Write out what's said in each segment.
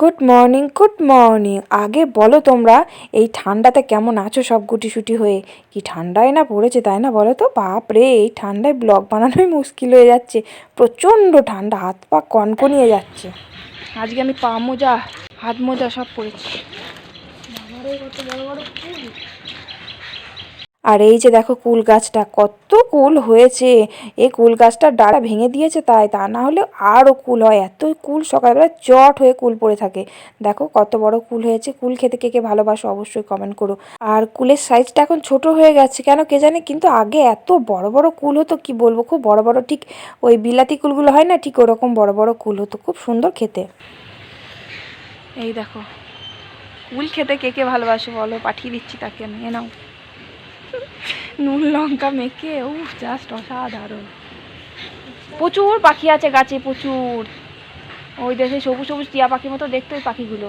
Good morning good morning আগে বলো তোমরা, এই ঠান্ডাতে কেমন আছো সব গুটিসুটি হয়ে? কি ঠান্ডায় না পড়েছে, তাই না বলো তো? বাপ রে এই ঠান্ডায় ব্লগ বানানোই মুশকিল হয়ে যাচ্ছে। প্রচণ্ড ঠান্ডা, হাত পা কনকনিয়ে যাচ্ছে। আজকে আমি পা মোজা, হাত মোজা সব পরেছি। কত বড় বড়। আর এই যে দেখো কুল গাছটা, কত কুল হয়েছে। এই কুল গাছটার ডালা ভেঙে দিয়েছে তাই, তা না হলে আরও কুল হয়। এত কুল সকালবেলা চট হয়ে কুল পড়ে থাকে। দেখো কত বড় কুল হয়েছে। কুল খেতে কে কে ভালোবাসো অবশ্যই কমেন্ট করো। আর কুলের সাইজটা এখন ছোট হয়ে গেছে কেন কে জানে? কিন্তু আগে এত বড় বড় কুল হতো, কি বলব? খুব বড় বড় ঠিক ওই বিলাতি কুলগুলো হয় না? ঠিক ওরকম বড় বড় কুল হতো। খুব সুন্দর খেতে। এই দেখো, কুল খেতে কে কে ভালোবাসো বলো? পাঠিয়ে দিচ্ছি তাকে আমি, এ নাও। নুন লঙ্কা মেখে ও জাস্ট অসাধারণ। প্রচুর পাখি আছে গাছে, প্রচুর। ওই দেশে সবুজ সবুজ টিয়া পাখির মতো দেখতে ওই পাখিগুলো।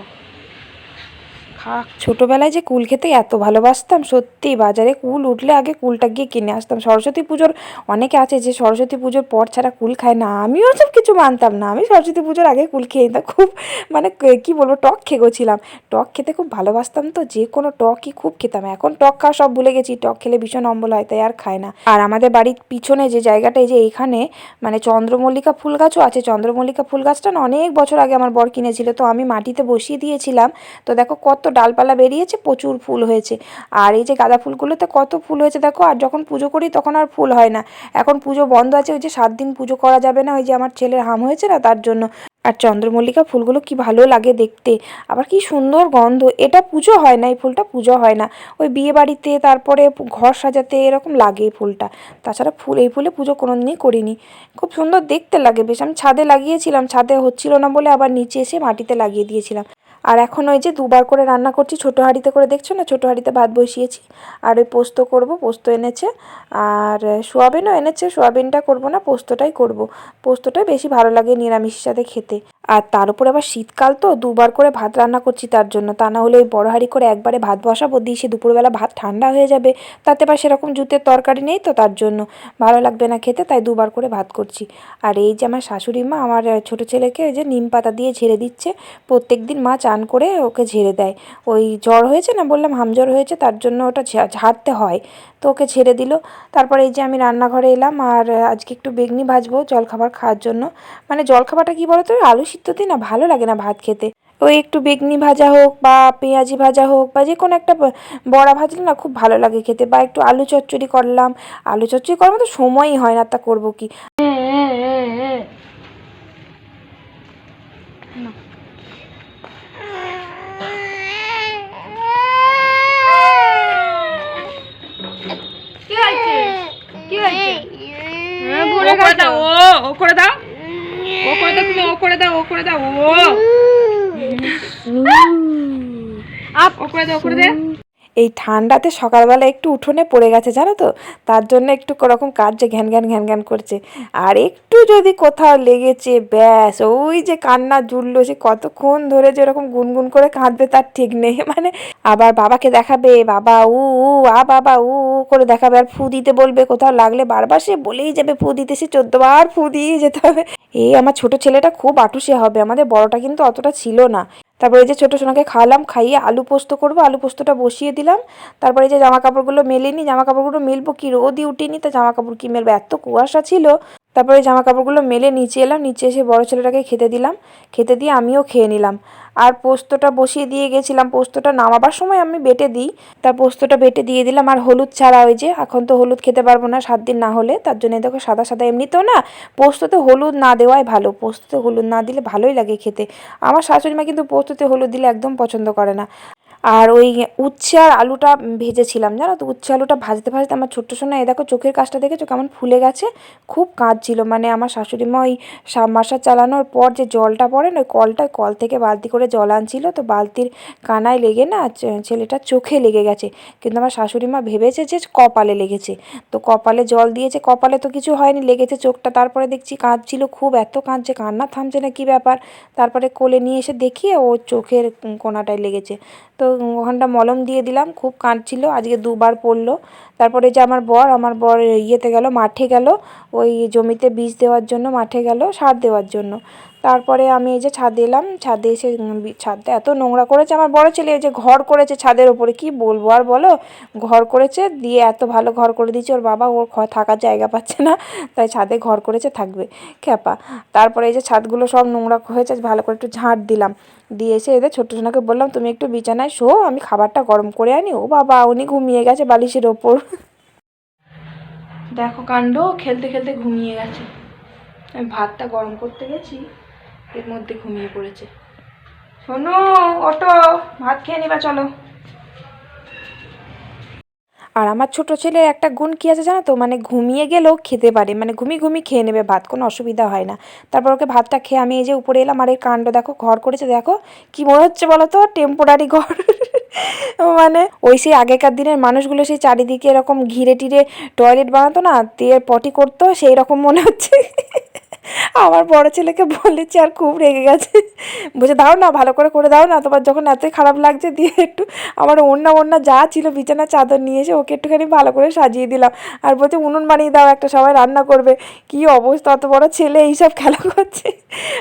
খা ছোটোবেলায় যে কুল খেতে এত ভালোবাসতাম, সত্যি বাজারে কুল উঠলে আগে কুলটা গিয়ে কিনে আসতাম। সরস্বতী পুজোর অনেকে আছে যে সরস্বতী পুজোর পর ছাড়া কুল খায় না, আমিও সব কিছু মানতাম না। আমি সরস্বতী পুজোর আগে কুল খেয়ে নিতাম, খুব মানে ক- বলব, টক খেগোছিলাম। টক খেতে খুব ভালোবাসতাম তো, যে কোনো টকই খুব খেতাম। এখন টক খাওয়া সব ভুলে গেছি, টক খেলে ভীষণ অম্বল হয়, তাই আর খায় না। আর আমাদের বাড়ির পিছনে যে জায়গাটা, এই যে এইখানে মানে চন্দ্রমল্লিকা ফুল গাছও আছে। চন্দ্রমল্লিকা ফুল গাছটা না অনেক বছর আগে আমার বর কিনেছিল, তো আমি মাটিতে বসিয়ে দিয়েছিলাম। তো দেখো কত ডালপালা বেরিয়েছে, প্রচুর ফুল হয়েছে। আর এই যে গাঁদা ফুলগুলোতে কত ফুল হয়েছে দেখো, আর যখন পুজো করি তখন আর ফুল হয় না। এখন পুজো বন্ধ আছে, ওই যে সাত দিন পুজো করা যাবে না, ওই যে আমার ছেলের হাম হয়েছে না তার জন্য। আর চন্দ্রমল্লিকা ফুলগুলো কি ভালো লাগে দেখতে। আবার কি সুন্দর গন্ধ, এটা পুজো হয় না, এই ফুলটা পুজো হয় না। ওই বিয়ে বাড়িতে তারপরে ঘর সাজাতে এরকম লাগে এই ফুলটা। তাছাড়া ফুল, এই ফুলে পুজো কোনোদিনই করিনি। খুব সুন্দর দেখতে লাগে, বেশ আমি ছাদে লাগিয়েছিলাম, ছাদে হচ্ছিল না বলে আবার নিচে এসে মাটিতে লাগিয়ে দিয়েছিলাম। আর এখন ওই যে দুবার করে রান্না করছি, ছোটো হাঁড়িতে করে দেখছ না? ছোটো হাঁড়িতে ভাত বসিয়েছি। আর ওই পোস্ত করব, পোস্ত এনেছে। আর সোয়াবিনও এনেছে, সোয়াবিনটা করব না, পোস্তটাই করব। পোস্তটাই বেশি ভালো লাগে নিরামিষের সাথে খেতে। আর তার উপরে আবার শীতকাল তো, দুবার করে ভাত রান্না করছি তার জন্য। তা না হলে ওই বড় হাঁড়ি করে একবারে ভাত বসাবো, দিয়ে সে দুপুরবেলা ভাত ঠান্ডা হয়ে যাবে। তাতে বা সেরকম জুতের তরকারি নেই তো তার জন্য। ভালো লাগবে না খেতে, তাই দুবার করে ভাত করছি। আর এই যে আমার শাশুড়ি মা, আমার ছোটো ছেলেকে যে নিম পাতা দিয়ে ঝেড়ে দিচ্ছে প্রত্যেক দিন মা চান করে ওকে ঝেড়ে দেয়। ওই জ্বর হয়েছে না, বললাম হামজ্বর হয়েছে, তার জন্য ওটা ঝাড়তে হয়। তো ওকে ছেড়ে দিল। তারপরে এই যে আমি রান্নাঘরে এলাম, আর আজকে একটু বেগনি ভাজবো জলখাবার খাওয়ার জন্য। মানে জলখাবারটা কি বলতো ওই আলু সিদ্ধ না ভালো লাগে না ভাত খেতে। ওই একটু বেগনি ভাজা হোক বা পেঁয়াজি ভাজা হোক বা যে কোনো একটা বড়া ভাজলে না খুব ভালো লাগে খেতে। বা একটু আলু চচ্চড়ি করলাম। আলু চচ্চড়ি করার মতো সময়ই হয় না তা করব কি? কি হয়েছে? কি হয়েছে? হ্যাঁ, ও করে দাও। ও করে দাও ও করে তুমি ও করে দাও ও করে দাও ও। আপ ও করে দাও ও করে দে। এই ঠান্ডাতে সকালবেলা একটু উঠোনে পড়ে গেছে, জানো তো? তার জন্য একটু ওরকম কাজ যে ঘ্যান ঘ্যান ঘ্যান ঘ্যান করছে। আর একটু যদি কোথাও লেগেছে, ব্যাস, ওই যে কান্না জুড়লো, সে কতক্ষণ ধরে যে এরকম গুনগুন করে কাঁদবে তার ঠিক নেই। মানে আবার বাবাকে দেখাবে, বাবা, উ উ, আ, বাবা, উ উ করে দেখাবে, আর ফু দিতে বলবে, কোথাও লাগলে বারবার সে বলেই যাবে, ফু দিতে, সে চোদ্দবার ফু দিয়ে যেতে হবে। এই আমার ছোট ছেলেটা খুব আটুসে হবে, আমাদের বড়টা কিন্তু অতটা ছিল না। তারপরে এই যে ছোটো সোনাকে খাওয়ালাম, খাইয়ে আলু পোস্ত করব, আলু পোস্তটা বসিয়ে দিলাম। তারপরে যে জামা কাপড়গুলো মেলেনি জামা কাপড়গুলো মেলবো কি? রোদই উঠিনি, তা জামা কাপড় কি মেলবো? এত কুয়াশা ছিল। তারপরে জামা কাপড়গুলো মেলে নিচে এলাম, নিচে এসে বড় ছেলেটাকে খেতে দিলাম। খেতে দিয়ে আমিও খেয়ে নিলাম। আর পোস্তটা বসিয়ে দিয়ে গেছিলাম। পোস্তটা নামাবার সময় আমি বেটে দিই। তার পোস্তটা বেটে দিয়ে দিলাম। আর হলুদ ছাড়া ওই যে, এখন তো হলুদ খেতে পারব না, সাত দিন না হলে। তার জন্য দেখো সাদা সাদা এমনিতেও না, পোস্ততে হলুদ না দেওয়াই ভালো। পোস্ততে হলুদ না দিলে ভালোই লাগে খেতে। আমার শাশুড়ি মা কিন্তু পোস্ততে হলুদ দিলে একদম পছন্দ করে না। আর ওই উচ্ছে আর আলুটা ভেজেছিলাম, জানো তো? উচ্ছে আলুটা ভাজতে ভাজতে আমার ছোট্ট সোনা এ দেখো চোখের কাজটা দেখেছ? কেমন ফুলে গেছে? খুব কাঁদছিল। মানে আমার শাশুড়ি মা ওই সাবমার্শাল চালানোর পর যে জলটা পড়ে না, ওই কলটা কল থেকে বালতি করে জল আনছিল। তো বালতির কানায় লেগে না ছে- ছেলেটার চোখে লেগে গেছে। কিন্তু আমার শাশুড়ি মা ভেবেছে যে কপালে লেগেছে। তো কপালে জল দিয়েছে, কপালে তো কিছু হয়নি, লেগেছে চোখটা। তারপরে দেখছি কাঁদছিল, খুব এত কাঁদছে, কান্না থামছে না, কি ব্যাপার? তারপরে কোলে নিয়ে এসে দেখিয়ে ও চোখের কোনাটায় লেগেছে। তো ওখানটা মলম দিয়ে দিলাম, খুব কাঁদছিল, আজকে দুবার পড়ল। তারপরে যে আমার বর আমার বর ইয়েতে গেল, মাঠে গেল, ওই জমিতে বীজ দেওয়ার জন্য মাঠে গেল, সার দেওয়ার জন্য। তারপরে আমি এই যে ছাদে এলাম, ছাদে এসে ছাদটা এত নোংরা করেছে, আমার বড় ছেলে এই যে ঘর করেছে ছাদের ওপরে, কি বলব আর বলো? ঘর করেছে, দিয়ে এত ভালো ঘর করে দিয়েছে, ওর বাবা ওর থাকার জায়গা পাচ্ছে না, তাই ছাদে ঘর করেছে, থাকবে, খ্যাপা। তারপরে এই যে ছাদগুলো সব নোংরা হয়েছে, ভালো করে একটু ঝাঁট দিলাম, দিয়ে এসে এদের ছোট্ট সোনাকে বললাম, তুমি একটু বিছানায় শো, আমি খাবারটা গরম করে আনি। ও বাবা, উনি ঘুমিয়ে গেছে বালিশের ওপর। দেখো কাণ্ড খেলতে খেলতে ঘুমিয়ে গেছে। আমি ভাতটা গরম করতে গেছি এর মধ্যে ঘুমিয়ে পড়েছে। শোনো অটো ভাত খেয়ে নিবা চলো। আর আমার ছোট ছেলের একটা গুণ কী আছে জানো তো? মানে ঘুমিয়ে গেলেও খেতে পারে মানে ঘুমিয়ে ঘুমিয়ে খেয়ে নেবে ভাত কোনো অসুবিধা হয় না। তারপর ওকে ভাতটা খেয়ে আমি এই যে উপরে এলাম আর এই কাণ্ড দেখো ঘর করেছে দেখো কি মনে হচ্ছে বলো তো? টেম্পোরারি ঘর। মানে ওই সেই আগেকার দিনের মানুষগুলো সেই চারিদিকে এরকম ঘিরে টিরে টয়লেট বানাতো না দিয়ে পটি করতো সেই রকম মনে হচ্ছে। আমার বড় ছেলেকে বলেছি আর খুব রেগে গেছে। বলছে, দাও না, ভালো করে করে দাও না, তোমার যখন এতই খারাপ লাগছে, দিয়ে একটু আমার ওন্না ওন্না যা ছিল, বিছানা, চাদর নিয়ে এসে ওকে একটুখানি ভালো করে সাজিয়ে দিলাম। আর বলছে, উনুন বানিয়ে দাও, একটা সবাই রান্না করবে। কি অবস্থা, অত বড় ছেলে এইসব খেলা করছে?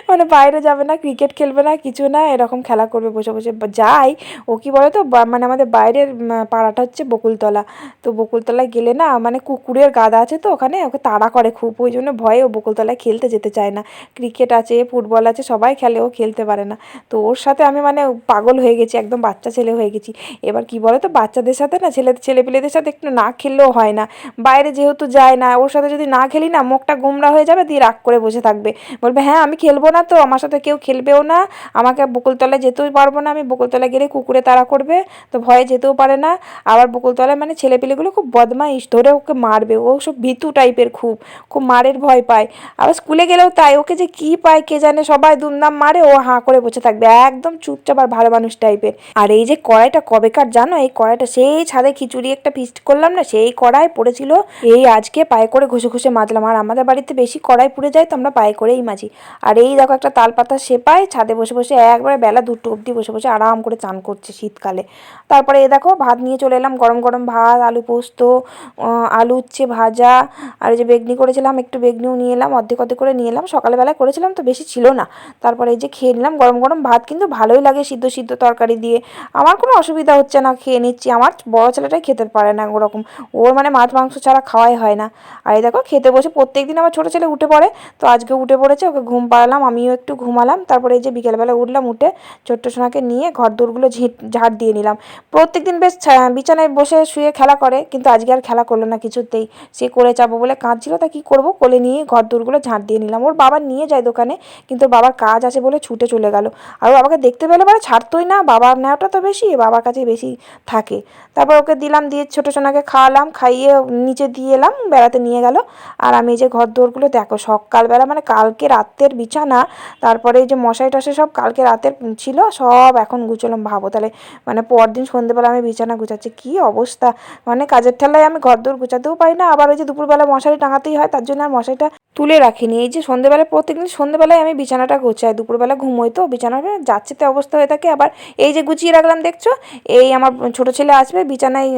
মানে বাইরে যাবে না, ক্রিকেট খেলবে না, কিছু না, এরকম খেলা করবে, বসে বসে। যাই, ও কি বলে তো মানে আমাদের বাইরের পাড়াটা হচ্ছে বকুলতলা। তো বকুলতলায় গেলে না মানে কুকুরের গাদা আছে তো ওখানে, ওকে তাড়া করে খুব, ওই জন্য ভয়ে ও বকুলতলায় খেলতে যেতে চায় না। ক্রিকেট আছে ফুটবল আছে, সবাই খেলে, ও খেলতে পারে না। তো ওর সাথে আমি মানে পাগল হয়ে গেছি, একদম বাচ্চা ছেলে হয়ে গেছি। এবার কি বলো তো বাচ্চাদের সাথে না ছেলে, ছেলেপিলেদের সাথে একটু না খেললেও হয় না। বাইরে যেহেতু যায় না, ওর সাথে যদি না খেলি না, মুখটা গুমরা হয়ে যাবে, দিয়ে রাগ করে বসে থাকবে। বলবে হ্যাঁ আমি খেলব না তো, আমার সাথে কেউ খেলবেও না, আমাকে বকুলতলায় যেতেও পারব না, আমি বকুলতলায় গেলে কুকুরে তাড়া করবে, তো ভয়ে যেতেও পারে না। আবার বকুলতলায় মানে ছেলেপিলেগুলো খুব বদমাইশ, ধরে ওকে মারবে, ও সব ভীতু টাইপের খুব খুব মারের ভয় পায়। আবার স্কুলে গেলেও তাই, ওকে যে কি পায় কে জানে, সবাই দুমদাম মারে, ও হাঁ করে বসে থাকবে, একদম চুপচাপ আর ভালো মানুষ টাইপের। আর এই যে কড়াইটা কবেকার জানো, এই কড়াইটা সেই ছাদে খিচুড়ি একটা ফিস্ট করলাম না, সেই কড়াই পড়েছিল, এই আজকে পায়ে করে ঘষে ঘষে মাজলাম। আর আমাদের বাড়িতে বেশি কড়াই পুড়ে যায়, তো আমরা পায়ে করেই মাজি। আর এই দেখো একটা তাল তালপাতা সেপায় ছাদে বসে বসে একবারে বেলা দুটো অবধি বসে বসে আরাম করে চান করছে শীতকালে। তারপরে এই দেখো ভাত নিয়ে চলে এলাম, গরম গরম ভাত, আলু পোস্ত আলু উচ্ছে ভাজা, আর যে বেগনি করেছিলাম, একটু বেগনিও নিয়ে এলাম, অর্ধেক অর্ধেক করে নিয়ে এলাম। সকালবেলায় করেছিলাম তো বেশি ছিল না। তারপরে এই যে খেয়ে নিলাম। গরম গরম ভাত কিন্তু ভালোই লাগে সিদ্ধ সিদ্ধ তরকারি দিয়ে। আমার কোনো অসুবিধা হচ্ছে না খেয়ে নিচ্ছি। আমার বড় ছেলেটাই খেতে পারে না ওরকম। ওর মানে মাছ মাংস ছাড়া খাওয়াই হয় না। আর এই দেখো, খেতে বসে প্রত্যেক দিন আমার ছোটো ছেলে উঠে পড়ে। তো আজকে উঠে পড়েছে, ওকে ঘুম পাড়ালাম, আমিও একটু ঘুমালাম। তারপরে এই যে বিকেলবেলা উঠলাম উঠে ছোট্ট সোনাকে নিয়ে ঘর দৌড়গুলো ঝিট, ঝাড় দিয়ে নিলাম। প্রত্যেক দিন বেশ বিছানায় বসে শুয়ে খেলা করে, কিন্তু আজকে আর খেলা করল না কিছুতেই। সে করে যাব বলে কাঁদছিল, তা কি করব? কোলে নিয়ে ঘর দৌড়গুলো ঝাঁট দিয়ে নিলাম। ওর বাবা নিয়ে যায় দোকানে, কিন্তু ওর বাবার কাজ আছে বলে ছুটে চলে গেল। আর ও বাবাকে দেখতে পেলে পরে ছাড়তোই না, বাবার নেওয়াটা তো বেশি, বাবার কাছেই বেশি থাকে। তারপর ওকে দিলাম, দিয়ে ছোটো সোনাকে খাওয়ালাম, খাইয়ে নিচে দিয়ে এলাম, বেড়াতে নিয়ে গেল। আর আমি এই যে ঘর দৌড়গুলো দেখো, সকালবেলা মানে কালকে রাতের বিছানা, তারপরে এই যে মশাই টশাই সব কালকে রাতের ছিল, সব এখন গুছলাম। ভাবো তাহলে মানে পরদিন সন্ধ্যেবেলা আমি বিছানা গুছাচ্ছি, কী অবস্থা? মানে কাজের ঠেলায় আমি ঘর দৌড় গুছাতেও পারি না, আবার ওই যে দুপুরবেলা মশারি টাঙাতেই হয়, তার জন্য আর মশারিটা তুলে রাখিনি। এই যে সন্ধ্যেবেলায় প্রত্যেকদিন সন্ধ্যেবেলায় আমি বিছানাটা গোছাই, দুপুরবেলা ঘুমোই তো বিছানাটা যাচ্ছে তো অবস্থা হয়ে থাকে। আবার এই যে গুছিয়ে রাখলাম, দেখছ? এই আমার ছোট ছেলে আসবে, বিছানায়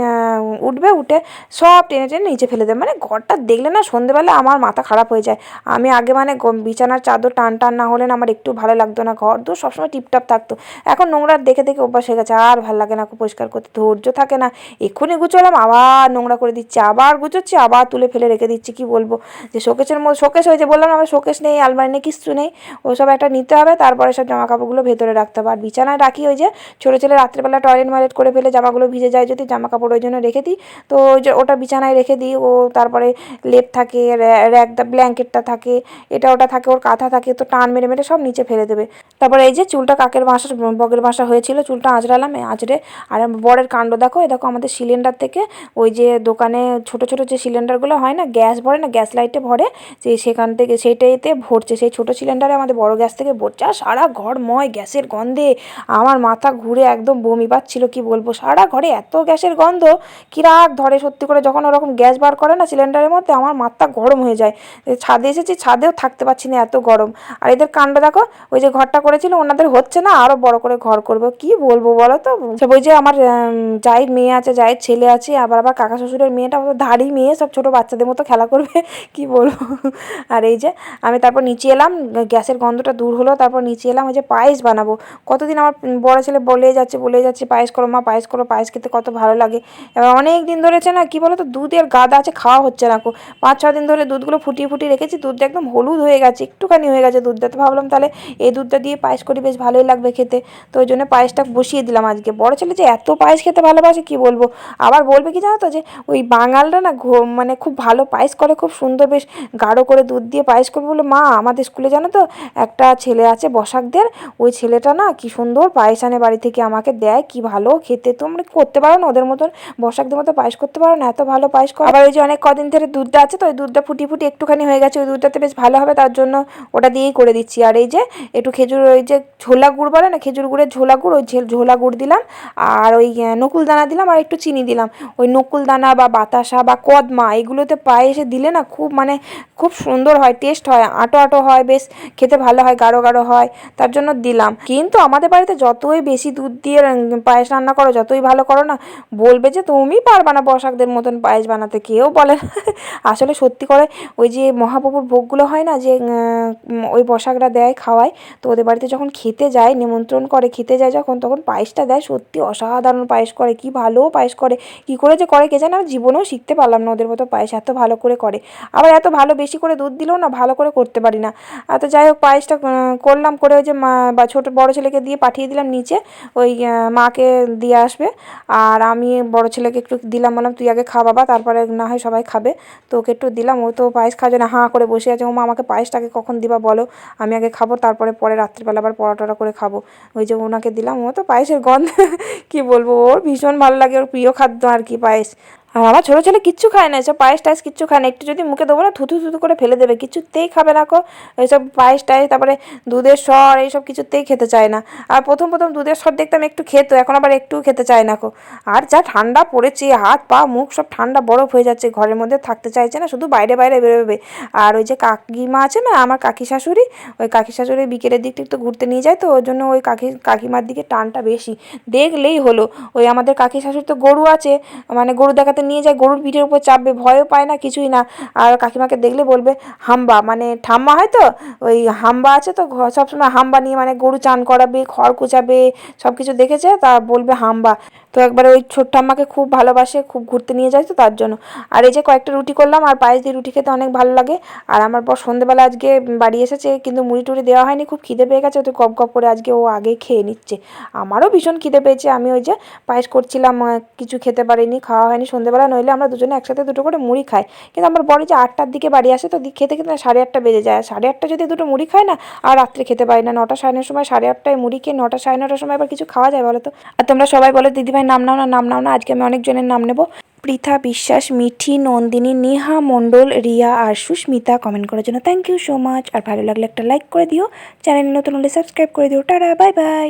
উঠবে, উঠে সব টেনে টেনে নিচে ফেলে দেবে। মানে ঘরটা দেখলে না সন্ধ্যেবেলা আমার মাথা খারাপ হয়ে যায়। আমি আগে মানে বিছানার চাদর টান টান না হলে না আমার একটু ভালো লাগতো না। ঘর দূর সবসময় টিপটাপ থাকতো। এখন নোংরা দেখে দেখে অভ্যাস হয়ে গেছে, আর ভালো লাগে না পরিষ্কার করতে। ধৈর্য থাকে না। এক্ষুনি গুছোলাম, আবার নোংরা করে দিচ্ছি, আবার গুছোচ্ছি, আবার তুলে ফেলে রেখে দিচ্ছি, কি বলব? যে শোকেসের মধ্যে শোকেস হয়েছে, বললাম আমার শোকেস নেই, আলমারি নেই, কিচ্ছু নেই, ওসব একটা নিতে হবে, তারপরে সব জামা কাপড়গুলো ভেতরে রাখতে হবে। আর বিছানায় রাখি ওই যে ছোটো ছেলে রাত্রেবেলা টয়লেট ময়লেট করে ফেলে জামাগুলো ভিজে যায়, যদি জামা কাপড় ওই জন্য রেখে দিই, তো ওটা বিছানায় রেখে দিই, ও তারপরে লেপ থাকে র্যাক ব্ল্যাঙ্কেটটা থাকে, এটা ওটা থাকে, ওর কাঁথা থাকে, তো টান মেরে মেরে সব নিচে ফেলে দেবে। তারপরে এই যে চুলটা কাকের বাসা, বগের বাসা হয়েছিল, চুলটা আঁচড়ালাম আঁচড়ে, আর বরের কাণ্ড দেখো দেখো আমাদের সিলিন্ডার থেকে ওই যে দোকানে ছোট ছোট যে সিলিন্ডারগুলো হয় না, গ্যাস ভরে না, গ্যাস লাইটে ভরে যে সেখান থেকে সেইটাইতে ভরছে। সেই ছোট সিলিন্ডারে আমাদের বড় গ্যাস থেকে ভরছে। আর সারা ঘর ময় গ্যাসের গন্ধে। আমার মাথা ঘুরে একদম বমি পাচ্ছিল, কি বলব? সারা ঘরে এত গ্যাসের গন্ধ। কিরাক ধরে সত্যি করে যখন ওরকম গ্যাস বার করে না সিলিন্ডারের মধ্যে, আমার মাথা গরম হয়ে যায়। ছাদে এসেছি, ছাদেও থাকতে পারছি না এত গরম। আর এদের কাণ্ড দেখো, ওই যে ঘরটা করেছিল, ওনাদের হচ্ছে না আরও বড় করে ঘর করবে। কি বলব বলো তো? ওই যে আমার যাই মেয়ে আছে যাই ছেলে আছে, আবার আবার কাকা শ্বশুরের মেয়েটা ধাড়ি মেয়ে, সব ছোটো বাচ্চাদের মতো খেলা করবে। কি বলব? আর এই যে আমি তারপর নিচে এলাম, গ্যাসের গন্ধটা দূর হলো, তারপর নিচে এলাম ওই যে পায়েস বানাবো। কতদিন আমার বড় ছেলে বলে যাচ্ছে বলে যাচ্ছে, পায়েস করো মা, পায়েস করো, পায়েস খেতে কত ভালো লাগে। এবার অনেক দিন ধরেছে না, কি বলো তো দুধের গাদা আছে, খাওয়া হচ্ছে না কো। পাঁচ ছ দিন ধরে দুধগুলো ফুটিয়ে ফুটিয়ে রেখেছি, দুধটা একদম হলুদ হয়ে গেছে, একটুখানি হয়ে গেছে দুধটা। তো ভাবলাম তাহলে এই দুধটা দিয়ে পায়েস করি, বেশ ভালোই লাগবে খেতে। তো ওই জন্য পায়েসটা বসিয়ে দিলাম আজকে। বড় ছেলে যে এত পায়েস খেতে ভালোবাসে, কি বলব? আবার বলবে কি জানো তো, যে ওই বাঙালরা না মানে খুব ভালো পায়েস করে, খুব সুন্দর, বেশ গাঢ় করে দুধ দিয়ে পায়েস করবে বলে, মা, আমাদের স্কুলে জানো তো, একটা ছেলে আছে বসাকদের, ওই ছেলেটা না কি সুন্দর পায়েস আনে বাড়ি থেকে, আমাকে দেয়, কি ভালো খেতে তোমরা করতে পারো না ওদের মতন, বসাকদের মতো পায়েস করতে পারো না, এত ভালো পায়েস করো। আবার ওই যে অনেক কদিন ধরে দুধটা আছে তো, ওই দুধটা ফুটি ফুটি একটুখানি হয়ে গেছে, ওই দুধটাতে বেশ ভালো হবে, তার জন্য ওটা দিয়েই করে দিচ্ছি। আর এই যে একটু খেজুর, ওই যে ঝোলা গুড় বলে না, খেজুর গুড়ের ঝোলা গুড়, ওই ঝোলা গুড় দিলাম, আর ওই নকুল দানা দিলাম, আর একটু চিনি দিলাম। ওই নকুল দানা বা বাতাসা বা কদমা, এগুলোতে পায়েসে দিলে না খুব মানে খুব সুন্দর হয় টেস্ট হয়, আটো আটো হয়, বেশ খেতে ভালো হয়, গাঢ় গাঢ় হয়, তার জন্য দিলাম। কিন্তু আমাদের বাড়িতে যতই বেশি দুধ দিয়ে পায়েস রান্না করো, যতই ভালো করো না, বলবে যে তুমি পারবা না বসাকদের মতন পায়েস বানাতে, কেউ বলে আসলে সত্যি করে ওই যে মহাপ্রভুর ভোগগুলো হয় না যে ওই বসাকরা দেয় খাওয়ায়, তো ওদের বাড়িতে যখন খেতে যায়, নিমন্ত্রণ করে, খেতে যায় যখন, তখন পায়েসটা দেয়, সত্যি অসাধারণ পায়েস করে, কি ভালো পায়েস করে, কি করে যে করে, কে জানে আমি জীবনেও শিখতে পারলাম না ওদের মতো পায়েস, এত ভালো করে করে। আবার এত ভালো বেশি করে দুধ দিলেও না ভালো করে করতে পারি না। আর তো যাই হোক পায়েসটা করলাম করে ওই যে মা, বা ছোটো বড়ো ছেলেকে দিয়ে পাঠিয়ে দিলাম নিচে, ওই মাকে দিয়ে আসবে। আর আমি বড় ছেলেকে একটু দিলাম, বললাম, তুই আগে খা বাবা, তারপরে না হয় সবাই খাবে। তো ওকে একটু দিলাম, ও তো পায়েস খাওয়ার জন্য হাঁ করে বসে আছে। ও, মা, আমাকে পায়েসটাকে কখন দিবা বলো? আমি আগে খাব, তারপরে পরে রাত্রিবেলা আবার পরোটা করে খাব। ওই যে ওনাকে দিলাম, ও তো পায়েসের গন্ধ, কি বলব, ওর ভীষণ ভালো লাগে, ওর প্রিয় খাদ্য আর কি পায়েস। আর আমার ছোটো ছেলে কিচ্ছু খায় না, এসব পায়েস টায়েস কিচ্ছু খায় না। একটু যদি মুখে দেবো না থুতু থুতু করে ফেলে দেবে কিছুতেই খাবে না কো। এইসব পায়েস টায়েস, তারপরে দুধের সর, এইসব কিছুতেই খেতে চায় না। আর প্রথম প্রথম দুধের সর দেখতাম একটু খেতো, এখন আবার একটু খেতে চায় না কো। আর যা ঠান্ডা পড়েছে, হাত, পা, মুখ সব ঠান্ডা বরফ হয়ে যাচ্ছে, ঘরের মধ্যে থাকতে চাইছে না, শুধু বাইরে বাইরে বেরোবে। আর ওই যে কাকিমা আছে না, আমার কাকি শাশুড়ি, ওই কাকি শাশুড়ি বিকেলের দিকটা একটু ঘুরতে নিয়ে যায় তো ওই জন্য ওই কাকি, কাকিমার দিকে টানটা বেশি। দেখলেই হলো, ওই আমাদের কাকি শাশুড়ি তো গরু আছে মানে গরু দেখাতে নিয়ে যায়, গরুর পিঠের উপর চাপবে, ভয়ও পায় না, কিছুই না। আর কাকিমাকে দেখলে বলবে, হাম্বা মানে ঠাম্মা হয় তো? ওই হাম্বা আছে তো সবসময় হাম্বা নিয়ে মানে গরু চান করাবে, খড় কুচাবে সব কিছু দেখেছে, তা বলবে হাম্বা। তো একবার ওই ছোট্ট আম্মাকে খুব ভালোবাসে, খুব ঘুরতে নিয়ে যায় তো তার জন্য। আর এই যে কয়েকটা রুটি করলাম, আর পায়েস দিয়ে রুটি খেতে অনেক ভালো লাগে। আর আমার বর সন্ধেবেলা আজকে বাড়ি এসেছে, কিন্তু মুড়ি টুড়ি দেওয়া হয়নি, খুব খিদে পেয়ে গেছে তো গপ গপ করে আজকে ও আগে খেয়ে নিচ্ছে। আমারও ভীষণ খিদে পেয়েছে, আমি ওই যে পায়েস করছিলাম কিছু খেতে পারিনি, খাওয়া হয়নি সন্ধেবেলা, নইলে আমরা দুজনে একসাথে দুটো করে মুড়ি খাই। কিন্তু আমার বড় যে আটটার দিকে বাড়ি আসে, তো খেতে খেতে সাড়ে আটটা বেজে যায়। সাড়ে আটটা যদি দুটো মুড়ি খায় না, আর রাত্রে খেতে পারি না। নটা সাড়ে নটার সময় সাড়ে আটটায় মুড়ি খেয়ে, নটা সাড়ে নটার সময় আবার কিছু খাওয়া যায় বলো তো? আর তোমরা সবাই বলো দিদিভাই নাম নাও না, নাম নাও না, আজকে আমি অনেকজনের নাম নেব। পৃথা বিশ্বাস, মিঠি, নন্দিনী, নেহা, মণ্ডল, রিয়া আর সুস্মিতা কমেন্ট করার জন্য থ্যাংক ইউ সো মাচ আর ভালো লাগলে একটা লাইক করে দিও। চ্যানেল নতুন হলে সাবস্ক্রাইব করে দিও। Tata bye bye